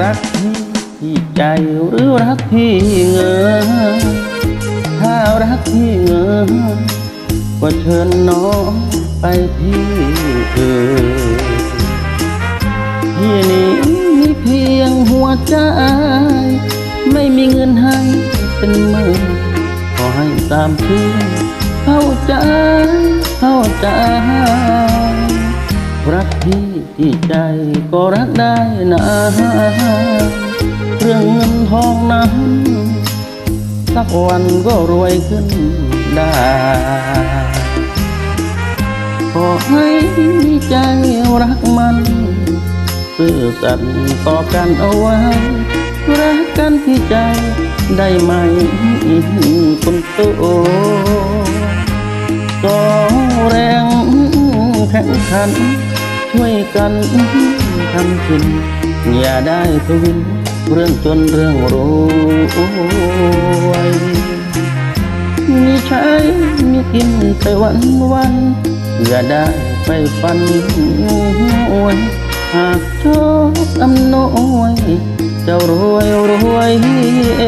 รักพี่ที่ใจหรือรักที่เงินถ้ารักที่เงินก็เชิญน้องไปที่อื่นที่นี่มีเพียงหัวใจ ไม่มีเงินให้เป็นหมื่นขอให้ตามที่เข้าใจ เข้าใจ รักพี่ที่ใจก็รักได้นะเรื่องเงินทองนั้นสักวันก็รวยขึ้นได้ขอให้ใจรักมันซื่อสัตย์ต่อกันเอาไว้ รักกันที่ใจได้ไหมคุณโตก็แรงแข่งขัน ช่วยกันทำกิน อย่าได้ทวิน เรื่องจนเรื่องรวยมีใช้มีกินไปวันวันอย่าได้ไปฟันหวยหากโชคอำนวยเจ้ารวยรวยเอ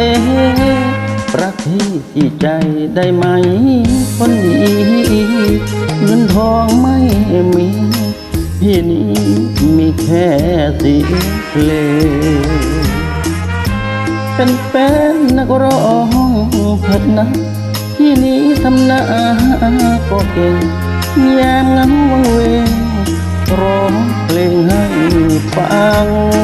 รักพี่ที่ใจได้ไหมคนดีเงินทองไม่มี ที่นี้มีแค่เสียงเพลงเป็นแฟนนักร้องเถิดนะ ที่นี้ทำหน้าก็เก่งแยามเงาวังเวงร้องเพลงให้ฟัง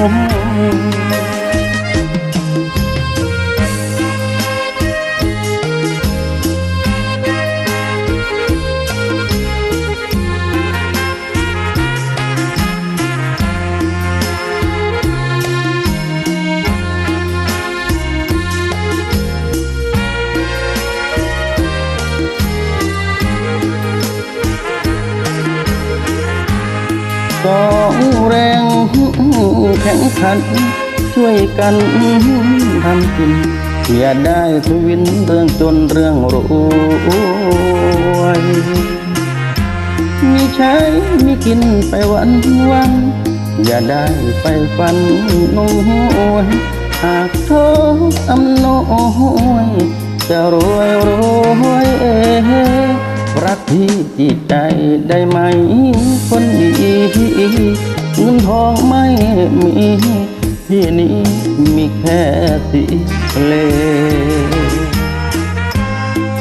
สองแรงแข่งขัน ช่วยกันทำกินอย่าได้ทวินเรื่องจนเรื่องรวยมีใช้มีกินไปวันวัน อย่าได้ไปฟันนงหวยหากโทษอำนวยจะรวยรวยเอง กพี่ที่ใจได้ไหม คนดีเงินทองไม่มี ที่นี้มีแค่สีเล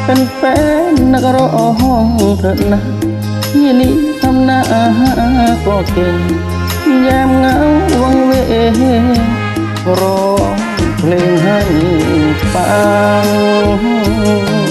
เป็นแฟนนักร้องเถิดนะที่นี้ทำหน้าก็เก่งแยามเงาวังเวร้องเพลงให้ฟัง